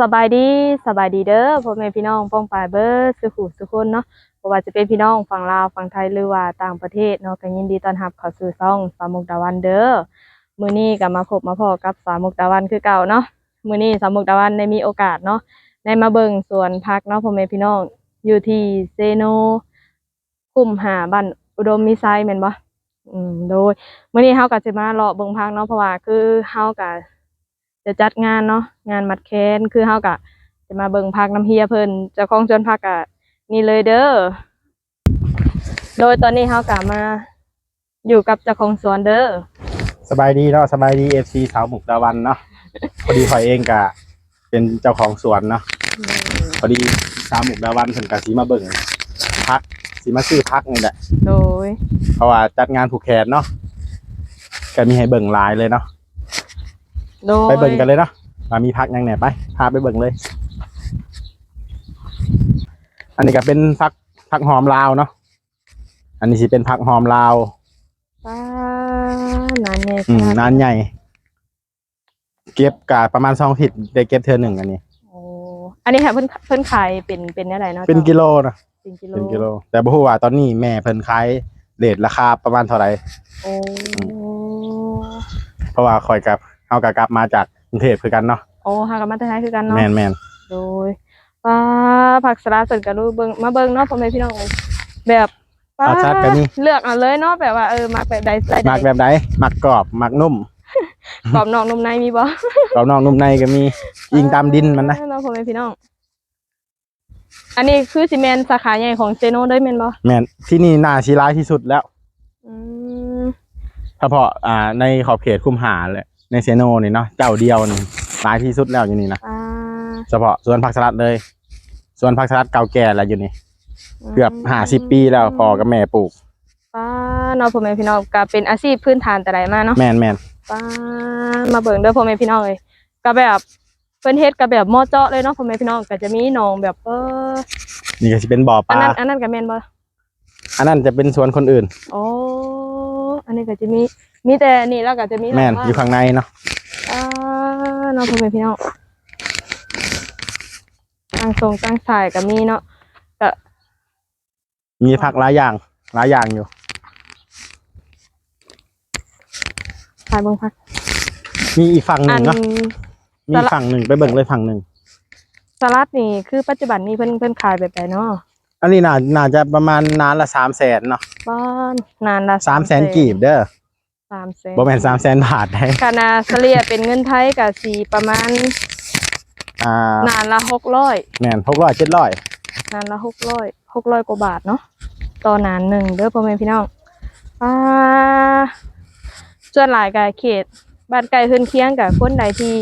สบายดีสบายดีเด้อพ่อแม่พี่น้องป้องปายเบิร์สุขุสุคนเนาะบ่ว่าจะเป็นพี่น้องฝั่งลาวฝั่งไทยหรือว่าต่างประเทศเนาะก็ยินดีต้อนรับเข้าสู่ช่องสามมุกดาวันเด้อมื้อนี้ก็มาพบมาพอกับสามมุกดาวันคือเก่าเนาะมื้อนี้สามมุกดาวันได้มีโอกาสเนาะได้มาเบิ่งสวนพักเนาะพ่อแม่พี่น้องอยู่ที่เซโนคุมหาบ้านอุดมมีไซแม่นบ่อืมโดยมื้อนี้เฮาก็สิมาเลาะเบิ่งพักเนาะเพราะว่าคือเฮาก็ จะจัดงานเนาะงานมัดแคนคือเฮากะจะมาเบิ่งพักน้ำเฮียเพิ่นเจ้าของสวนพักกะนี่เลยเด้อโดยตอนนี้เฮากะมาอยู่กับเจ้าของสวนเด้อสบายดีเนาะสบายดีเอฟซีสาวหมุกดาวันเนาะพอดีข่อยเองกะ เป็นเจ้าของสวนเนาะพอดีสาวหมุกดาวันเพิ่นกะสีมาเบิ่งพักสีมาซื้อพักนี่แหละโดยเพราะว่าจัดงานผูกแขนเนาะก็มีให้เบิ่งหลายเลยเนาะ โดยไปเบิ่งกันเลยเนาะมามีพักยังไหนไปพาไปเบิ่งเลย อันนี้ก็เป็นพักพักหอมลาวเนาะอันนี้สิเป็นพักหอมลาวป้านานแน่อืมขดนานใหญ่ เก็บกะประมาณสองผิดได้เก็บเทือหนึ่งอันนี้โอ้อันนี้ค่ะเพิ่นเพิ่นขายเป็นเป็นอะไรเนาะเป็นกิโลนะเป็นกิโลเป็นกิโล แต่บ่ฮู้ว่าตอนนี้แม่เพิ่นขายเรทราคาประมาณเท่าไหร่โอ้เพราะว่าคอยกับ เฮาก็กลับมาจากกรุงเทพคือกันเนาะโอ้หากันมาแต่ไทยคือกันเนาะแม่นแม่นโดยป้าผักสลัดเปิดกระดูเบิงมาเบิงเนาะพ่อแม่พี่น้องเอ้ยแบบป้าอาชัดกันนี่เลือกเอาเลยเนาะแบบว่าเออมักแบบใดใส่มักแบบใดมักกรอบมักนุ่มกรอบนอกนุ่มในมีบ่กรอบนอกนุ่มในก็มียิงตามดินมันนะเออเนาะพ่อแม่พี่น้อง อันนี้คือซีเมนต์สาขาใหญ่ของเซโนได้แม่นบ่แม่นที่นี่น่าสิร้ายที่สุดแล้วอืมเฉพาะอ่าในขอบเขตคุมหาเลย ในเซโนนี่เนาะเจ้าเดียวนี่ร้ายที่สุดแล้วอยู่นี่นะอ่าเฉพาะสวนผักสลัดเลยสวนผักสลัดเก่าแก่แล้วอยู่นี่ เกือบห้าสิบปีแล้วพ่อกับแม่ปลูกป้าเนาะพ่อแม่พี่น้องก็เป็นอาชีพพื้นฐานแต่ใดมาเนาะแม่นแม่นป้ามาเบิ่งเด้อพ่อแม่พี่น้องเลยก็แบบเพิ่นเฮ็ดก็แบบหม้อเจาะเลยเนาะพ่อแม่พี่น้องก็จะมีหนองแบบเออนี่ก็สิเป็นบ่อปอันลานั้นอันนั้นก็แม่นบ่อันนั้นจะเป็นสวนคนอื่น โอ้อันนี้ก็จะมี มีแต่นี่แล้วก็จะมีแม่นแบบว่าอยู่ข้างในเนาะอ่าน้องพ่อแม่พี่น้องตั้งทรงตั้งสายก็มีเนาะก็มีผักหลายอย่างหลายอย่างอยู่ สายเบิ่งพักมีอีกฝั่งหอันึ่น งเนาะมีอีกฝั่งหนึ่งไปเบิ่งเลยฝั่งหนึ่งสลัดนี่คือปัจจุบันนี้เพิ่นเพิ่นขายแบบใดเนาะอันนี้น่าน่าจะประมาณนานละสามแสนเนาะบ้านนานละสามแสนกีบเด้อ สามแสนบ่แม่นสามแสนบาทได้คานาเฉลี่ยเป็นเงินไทยก็สีประมาณอ่านานละหกร้อยแม่นหกร้อยเจ็ดร้อยนานละหกร้อยหกร้อยกว่าบาทเนาะต่อนานหนึ่งเด้อพ่อแม่พี่น้องอ่าส่วนหลายกับเขตบ้านไกลเพิ่นเคียงกับคนใดที่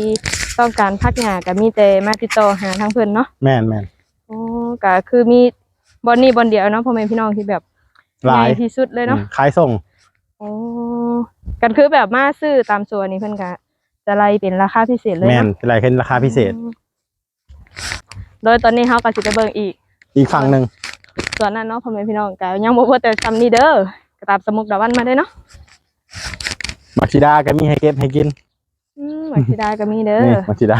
ต้องการพักหญ้าก็มีแต่มาติดต่อหาทางเพิ่นเนาะแม่นแม่นโอ้ก็คือมีบอนนี้บอนเดียวเนาะพ่อแม่พี่น้องที่แบบหลายใญ่ที่สุดเลยเนาะอืมขายส่ง โอ้กันคือแบบมาซื้อตามส่วนนี้เพิ่นก็จะไล่เป็นราคาพิเศษเลยแม่นเนาะเป็นไรขึ้นราคาพิเศษอืมโดยตอนนี้เฮาก็สิไปเบิ่งอีก อีกฝั่งหนึ่งส่วนนั้นเนาะพ่อแม่พี่น้องก็ยังบ่เบิดแต่ซำนี้เด้อกระตามสมุกดาวันมาได้อเนาะมักชิดาก็มีให้เก็บให้กินอืมวัชิดาก็มีเด้นี่อมักชิดา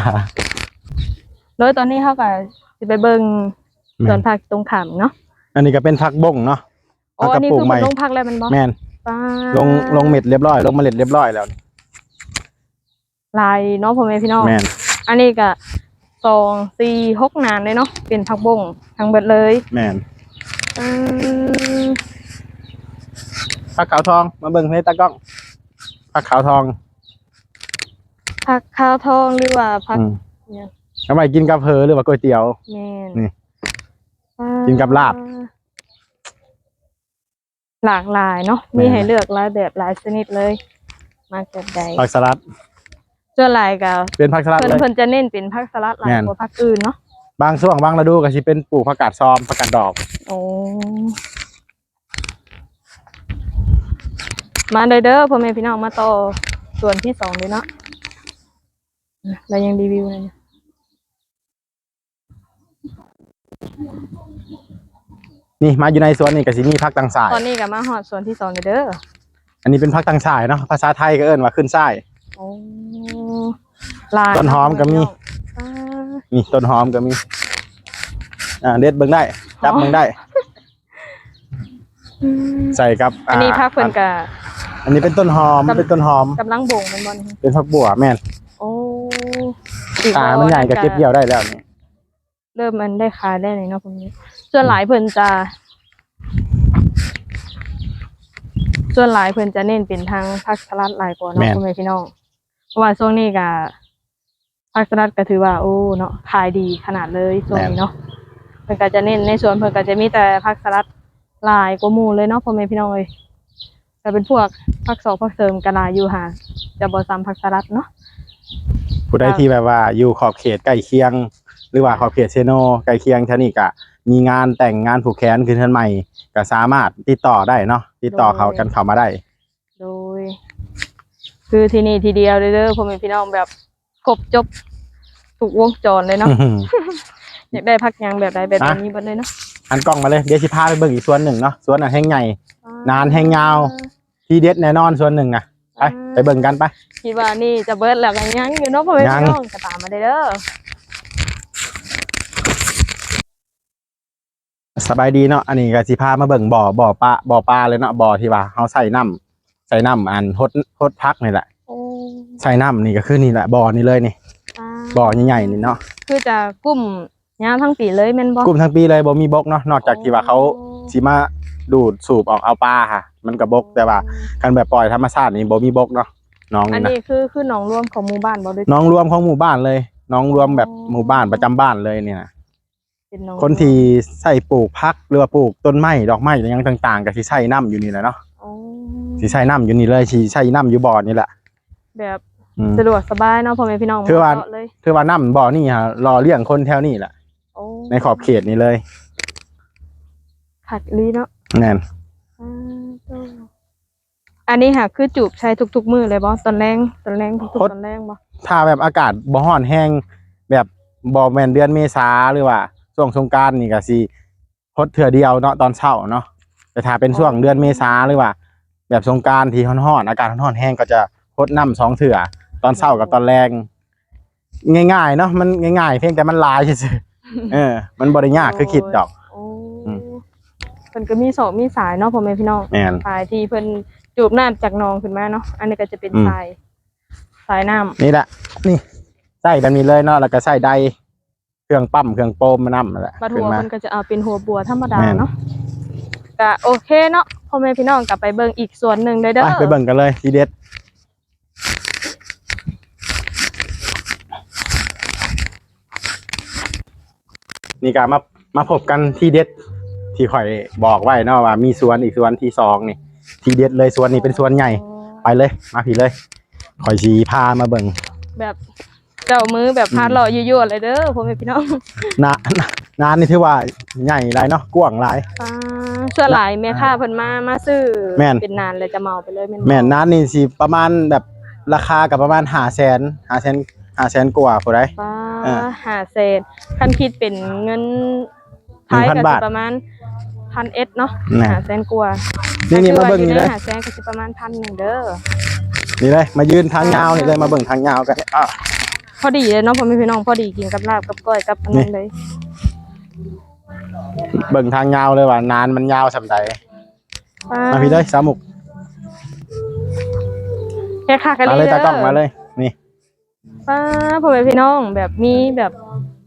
โดยตอนนี้เฮาก็สิไปเบิ่งสแม่วนนผักตรงขามเนาะอันนี้ก็เป็นผักบ้งเนาะอ๋อผักกอัระนนี้ปุกคือใหมัม่นลงผักแล้วมันบ่แม่น ป้าลงลงเม็ดเรียบร้อย ลงเมล็ดเรียบร้อยแล้วลายเนาะพ่อแม่พี่น้อง แม่นอันนี้ก็สองสี่หกนานเลยเนาะเป็นผักบงทั้งเบิดเลยแม่นอืมผักขาวทองมาเบิ่งให้ตากล้องผักขาวทองผักข้าวทองหรือว่าผักอืมเนี่ยเอาไปกินกับเพอหรือว่าก๋วยเตี๋ยว แม่นนี่อ่กินกับลาบ หลากหลายเนาะแม่นมีให้เลือกหลายแบบหลายชนิดเลย มาแบบใดผักสลัดส่วนหลายก็เป็นผักสลัดเพิ่นเลยเพิ่นจะเน้นเป็นผักสลัดหลายแม่นกว่าผักอื่นเนาะบางช่วงบางฤดูก็สิเป็นปลูกผักกาดซอมผักกาดดอกโอ้มาเด้อเด้อพ่อแม่พี่น้องมาต่อส่วนที่สองเลยเนาะเรายังรีวิวเลยเนี่ยนี่มาอยู่ในสวนนี่ก็สิมีผักต่างสาย ตอนนี้ก็มาฮอดส่วนที่สองเลยเด้ออันนี้เป็นผักต่างสายเนาะภาษาไทยก็เอิ้นว่าขึ้นสาย โอ้ลายต้นหอมก็มี อ่านี่ต้นหอมก็มีอ่าเด็ดเบิ่งได้จับเบิ่งได้ อืมใส่กับอันนี้พักเพิ่นก็ อันนี้เป็นต้นหอมกำ เป็นต้นหอม กำลังบ่งแมันบ่นี่เป็นผักบัวแม่นโอ้ตามันใหญ่ก็เก็บเกี่ยวได้แล้วนี่ เริ่มมันได้ขายได้เลยเนาะพวกนี้ส่วนหลายเพิ่นจะ ส่วนหลายเพิ่นจะเน้นเป็นทางผักสลัดหลายกว่าเนาะพ่อแม่พี่น้องเพราะว่าช่วงนี้ก็ผักสลัดก็ถือว่าโอ้เนาะขายดีขนาดเลยช่วงนี้เนาะเพิ่นก็จะเน้นในสวนเพิ่นก็จะมีแต่ผักสลัดหลายกว่าหมู่เลยเนาะพ่อแม่พี่น้องเอ้ยแต่เป็นพวกผักสอกผักเสริมก็หลายอยู่ห่าจะบ่ซ้ำผักสลัดเนาะ ผู้ใดที่แบบว่าอยู่ขอบเขตใกล้เคียง หรือว่าขอบเขตเซโนใกล้เคียงแถวนี้ก็มีงานแต่งงานผูกแขนขึ้นเทือนใหม่ก็สามารถติดต่อได้เนาะติดต่อเขากันเข้ามาได้ โดย คือที่นี่ทีเดียวเลยเด้อพ่อแม่พี่น้องแบบครบจบถูกวงจรเลยเนาะอยากได้พักหยังแบบใดแบบอะนี้เบ่เลยเนาะอันกล้องมาเลยเดี๋ยวสิพาไปเบิ่งอีกส่วนหนึ่งเนาะส่วนอันแห้งใหญ่นานแห้งยาว ที่เด็ดแน่นอนส่วนหนึ่งอะไปไปเบิ่งกันไปคิดว่านี่จะเบิดแล้วกันยังอยู่เนาะพ่อแม่ยังพี่น้องก็ตามมาได้เด้อ สบายดีเนาะอันนี้ก็สิพามาเบิ่งบ่อบ่อปลาบ่อปลาเลยเนาะบ่อที่ว่าเฮาใส่น้ำใส่น้ำอันฮดฮดพักนี่แหละโอ้ใส่น้ำนี่ก็คือนี่แหละบ่อนี่เลยนี่ อ่าบ่อใหญ่ๆนี่เนาะคือจะกุ้มยาวทั้งปีเลยแม่นบ่กลุ่มทั้งปีเลยบ่มีบกเนาะนอกจากที่ว่าเขาสิมาดูดสูบออกเอาปลาค่ะ มันก็บกแต่ว่าคันแบบปล่อยธรรมชาตินี่บ่มีบกเนาะน้องอันนี่นะนี้คือคือหนองรวมของหมู่บ้านบ่ด้วยน้องรวมของหมู่บ้านเลย น้องรวมแบบหมู่บ้านประจำบ้านเลยเนี่ยนะเป็นหนอง คนที่ใส่ปลูกพักหรือว่าปลูกต้นไม้ดอกไม้อหยังต่าง ๆ ก็สิใส่น้ำอยู่นี่แหละเนาะโอ้สิใส่น้ำอยู่นี่เลยสิใส่น้ำอยู่บ่อนี่แหละแบบอืมสะดวกสบายเนาะพ่อแม่พี่น้องคือว่าเหมะเลยคือว่าน้ำบ่อนี่ฮะรอเลี้ยงคนแถวนี้แหละโอ้ในขอบเขตนี้เลยขัดลีเนาะแน่นอ่าโตอันนี้ค่ะคือจูบใช้ทุกๆมือเลยบ่ตอนแรงตอนแรงทุกๆตอนแรงบ่ถ้าแบบอากาศบ่ร้อนแห้งแบบบ่แม่นเดือนเมษาหรือว่า ช่วงสงกรานต์นี่ก็สิพดเถื่อเดียวเนาะตอนเช้าเนาะแต่ถ้าเป็นช่วงเดือนเมษาหรือว่า แบบสงกรานต์ที่ร้อนๆอากาศร้อนๆแห้งก็จะพดน้ำสองเถื่อตอนเช้ากับตอนแรงง่ายๆเนาะมันง่ายๆ เพียงแต่มันหลายซื่อๆเออ มันบ่ได้ยากคือคิดดอก โอ้อืม เพิ่นก็มีสองมีสายเนาะพ่อแม่พี่น้องแม่น สายที่เพิ่นจูบน้ำจากหนองขึ้นมาเนาะอันนี้ก็จะเป็นอืม สายสายน้ำนี่แหละนี่ใส่แบบนี้เลยเนาะแล้วก็ใส่ใด เครื่องปั๊มเครื่องโปมมานํนั่นแหละบัดขึ้หันวมาเพิ่นก็จะเอาเป็นหัวบัวธรรมดาแม่นเนาะก็โอเคเนาะพ่อแม่พี่น้องกลับไปเบิ่งอีกส่วนหนึ่งได้เด้อไปไปเบิ่งกันเลยทีเด็ดนี่ก็มามาพบกันที่เด็ดที่ข่อยบอกไว้เนาะว่ามีสวนอีกสวนที่สองนี่ ที่เด็ดเลยสวนนี้เป็นสวนใหญ่ ไปเลย มาผีเลยข่อยสีพามาเบิ่งแบบ เจ้ามือแบบพาดเลาะยั่วๆเลยเด้อพ่อแม่พี่น้องนานานนี่ถือว่าใหญ่หลายเนาะกว้างหลายอ่าส่วนหลายแม่ค้าเพิ่นมามาซื้อแม่นเป็นนานเลยจะเมาไปเลยแม่นบ่แม่นนานนี่สิประมาณแบบราคากับประมาณหาแสนหาแสนหาแสนกว่าผู้ใดป้าอ่าหาเศษคันคิดเป็นเงินไทย1,000ก็สิบาทประมาณพันเอ็ดเนาะน่ะหาแสนกว่านี่นี่มาเบิ่งนี่นี่เลยหาแสนก็สิประมาณพันหนึ่งเด้อนี่เลยมายืนทางยาวนี่เลยมาเบิ่งทางยาวกันอะ พอดีเลยเนาะพ่อแม่พี่น้องพอดีกินกับลาบกับก้อยกับอันนั้นเลยเบิ่งทางยาวเลยว่านานมันยาวสำใดป้ามาพี่เลยสามุกแค่ค่ากันมาเลเลยยตากล้องมาเลย นี่ป้าพ่อแม่พี่น้องแบบมีแบบ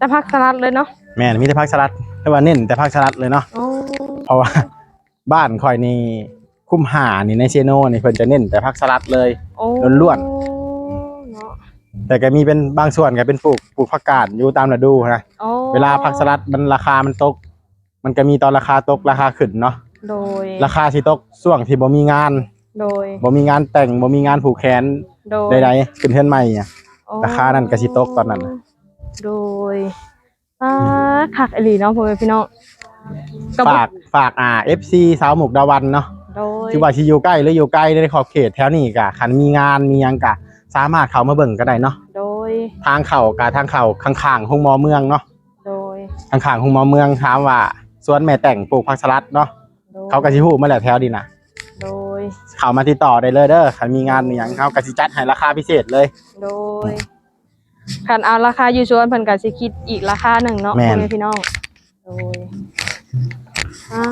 จะพักสลัดเลยเนาะแม่นมีแต่พักสลัดแต่ว่าเน้นแต่พักสลัดเลยเนาะโอ้เพราะว่าบ้านข่อยนี่คุ้มหานี่ในเชโนนี่เพิ่นจะเน้นแต่พักสลัดเลยโอ้ล้วนเนาะ แต่ก็มีเป็นบางส่วนก็เป็นปลูกปลูกผักกาดอยู่ตามฤดูนะโอ้เวลาผักสลัดมันราคามันตก มันก็มีตอนราคาตกราคาขึ้นเนาะโดยราคาที่ตกช่วงที่บ่มีงานโดยบ่มีงานแต่งบ่มีงานผูกแขนโดยใดๆขึ้นเทือนใหม่อะโอ้ราคานั่นก็สิตกตอนนั้นน่ะโดยป้าคักอหลีเนาะพ่อแม่พี่น้องระบอกฝากฝากอ่า FC สาวหมกดาวันเนาะโดยที่ว่าที่อยู่ใกล้หรืออยู่ไกลในขอบเขตแถวนี้ก็คันมีงานมีหยังก็ สามารถเข้ามาเบิ่งก็ได้เนาะโดย ทางเข้าก็ทางเข้าข้างๆห้องมอเมืองเนาะโดย ข้างๆห้องมอเมืองถามว่าสวนแม่แต่งปลูกผักสลัดเนาะโดย เขาก็สิฮู้มาแหละแถวนี้น่ะโดย เข้ามาติดต่อได้เลยเด้อคันมีงานมีหยังเขาก็สิจัดให้ราคาพิเศษเลย โดยคันเอาราคาอยู่ชวนเพิ่นก็สิคิดอีกราคาหนึ่งเนาะแม่นพ่อแม่พี่น้อง โดยอ่า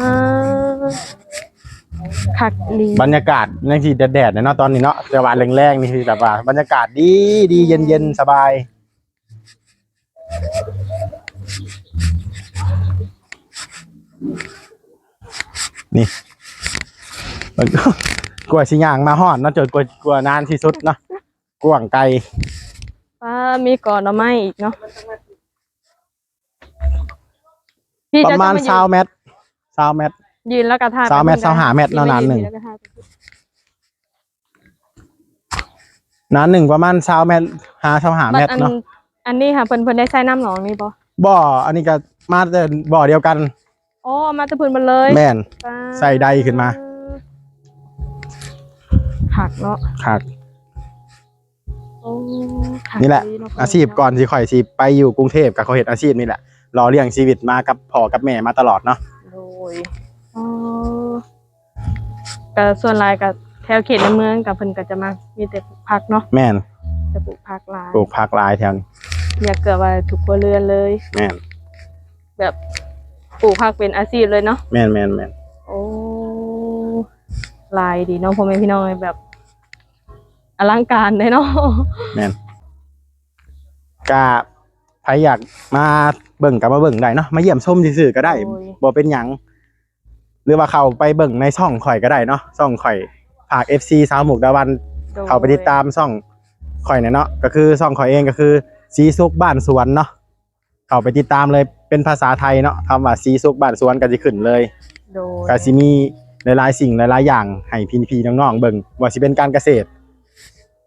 คักลีบรรยากาศยังสิแดดๆเนาะตอนนี้เนาะแต่ว่าแรงๆนี่คือแบบว่าบรรยากาศดีดีเย็นๆสบาย นี่มันก็กลัวสิย่างมาฮอดเนาะจนกลัวกลัวนานที่สุดเนาะกวางไกลป้ามีก่อนเอาไม้อีกเนาะพี่ปจะระมาณจะซาวเมตรซาวเมตร ยืนแล้วก็ท่าสามเมตรสามห้าเมตรเนาะนานหนึ่งยืแล้วก็ท่านานหนึ่งประมาณซาวเมตรหาซาวหาบัเมดตรอันเนาะอันนี้ค่ะเพิ่นเพิ่นได้ใช้น้ำหนองนี่บ่บ่ออันนี้ก็มาแต่บ่อเดียวกันโอ้มาแตะพื้นมันเลยแม่นป้าใส่ใดขึ้นมาหักเนาะครับโอ้หักนี่แหละดีเนะอาชีพก่อนสิข่อยสิไปอยู่กรุงเทพกับเขาเฮ็ดอาชีพนี่แหละรอเลี้ยงชีวิตมากับพ่อกับแม่มาตลอดเนาะโดย อ๋อก็ส่วนหลายก็แถวเขตในเมืองกับเพิ่นก็จะมามีแต่ปลูกผักเนาะแม่นจะปลูกผักหลายปลูกผักหลายแถวนี้อยากเกิดว่าทุกครัวเรือนเลย แม่นแบบปลูกผักเป็นอาชีพเลยเนาะแม่นแม่นแม่นโอ้หลายดีเนาะพ่อแม่พี่น้องแบบ อลังการเลยเนาะแม่นก็ใครอยากมาเบิ่งก็มาเบิ่งได้เนาะมาเยี่ยมชมซื่อๆก็ได้โอ้ย บ่เป็นหยัง หรือว่าเข้าไปเบิ่งในช่องข่อยก็ได้เนาะช่องข่อยฝาก FC สาวหมกดาวันโดยเข้าไปติดตามช่องข่อยเนี่ยเนาะก็คือช่องข่อยเองก็คือสีสุกบ้านสวนเนาะเข้าไปติดตามเลยเป็นภาษาไทยเนาะคำว่าสีสุกบ้านสวนก็จะขึ้นเลยโดยก็สิมีหลายๆสิ่งหลายๆอย่างให้พี่ๆน้องๆเบิ่งว่าสิเป็นการเกษตร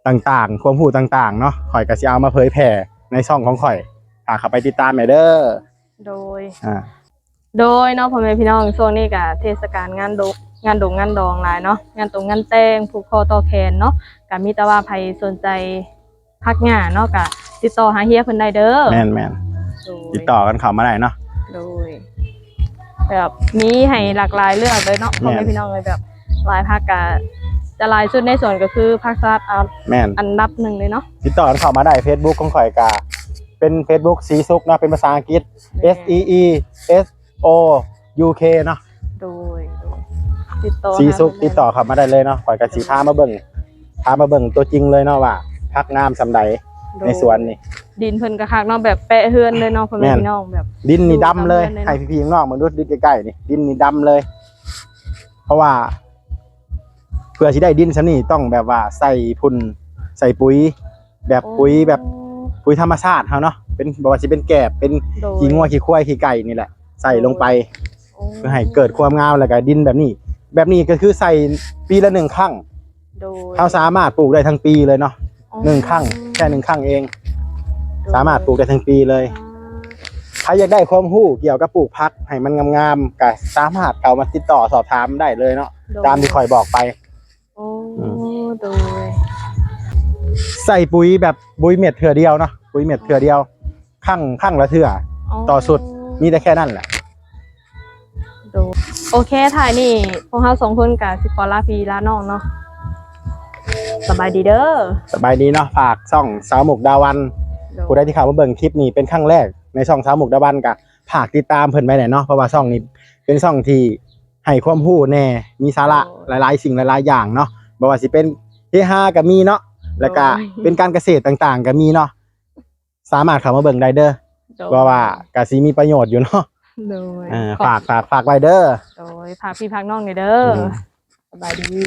ต่างๆ ความรู้ต่างๆเนาะข่อยก็สิเอามาเผยแผ่ในช่องของข่อยฝากเข้าไปติดตามแหน่เด้อโดยอ่า โดยเนาะพ่อแม่พี่น้องช่วงนี้ก็เทศกาลงานดกงานดงงานดองหลายเนาะงานตรงงานแต่งผูกคอต่อแขนเนาะก็มีแต่ว่าใครสนใจพักงานเนาะก็ติดต่อหาเฮียเพิ่นได้เด้อแม่นแม่นโดยติดต่อกันเข้ามาได้เนาะ โดยแบบมีให้หลากหลายเรื่องเลยเนาะพ่อแม่แม่น พี่น้องเลยแบบหลายภาคกะจะหลายสุดในส่วนก็คือภาคสตาร์ทอัพแม่นอันดับหนึ่งเลยเนาะ ติดต่อกันเข้ามาได้ Facebook ของข่อยกาเป็น Facebook สีซุกเนาะเป็นภาษาอังกฤษ S E E S O U K เนาะโดยโดยติดต่อสีซุกหาติดต่อเข้ามาได้เลยเนาะข่อยก็สิพามาเบิ่งพามาเบิ่งตัวจริงเลยเนาะว่าพักงามสำใดโดยในสวนนี่ ดินเพิ่นกระคักเนาะแบบแปะเฮือนเลยเนาะพ่อแม่แม่นพี่น้องแบบ ดินนี่ดำเลยดูดำเลยให้พี่ๆน้องๆมาดูดินใกล้ๆนี่ดินนี่ดำเลย เพราะว่า เพื่อสิได้ดินซะนี่ต้องแบบว่าใส่พุ่นใส่ปุ๋ย แบบปุ๋ยแบบปุ๋ยธรรมชาติเฮาเนาะเป็นบ่ว่าสิเป็นแกบเป็นโดยขี้งัวขี้ควายขี้ไก่นี่แหละ ใส่ลงไปโอ้เพื่อให้เกิดความงามแล้วก็ดินแบบนี้ แบบนี้ก็คือใส่ปีละหนึ่งครั้งโดยเขาสามารถปลูกได้ทั้งปีเลยเนาะอ๋อหนึ่งครั้งแค่หนึ่งครั้งเอง โดยสามารถปลูกได้ทั้งปีเลย อ่าใครอยากได้ความรู้เกี่ยวกับปลูกพักให้มันงามๆก็สามารถเข้ามาติดต่อสอบถามได้เลยเนาะโดยตามที่คอยบอกไป โอ้อืโดยใส่ปุ๋ยแบบปุ๋ยเม็ดเถื่อเดียวเนาะปุ๋ยเม็ดเถื่อเดียวข้างข้างละเถื่อ ต่อสุด มีแต่แค่นั้นแหละโดยโอเคถ่ายนี่พวกเราสองคนกับสิขอลาพีลาน้องเนาะสบายดีเด้อสบายดีเนาะฝากช่องสาวหมกดาวันโดยผู้ใดที่เข้ามาเบิ่งคลิปนี้เป็นครั้งแรกในช่องสาวหมกดาวันก็ฝากติดตามเพิ่นไว้หน่อยเนาะเพราะว่าช่องนี้เป็นช่องที่ให้ความรู้แน่มีสาระหลายๆ สิ่งหลายๆอย่างเนาะบ่ว่าสิเป็นเฮฮาก็มีเนาะแล้วก็เป็นการเกษตรต่างๆก็มีเนาะสามารถเข้ามาเบิ่งได้เด้อ โดยเพราะว่าก็สิมีประโยชน์อยู่เนาะโดยอ่าขอบฝากฝากฝากไว้เด้อโดยพาพี่พักน้องหน่อยเด้ออม สบายดี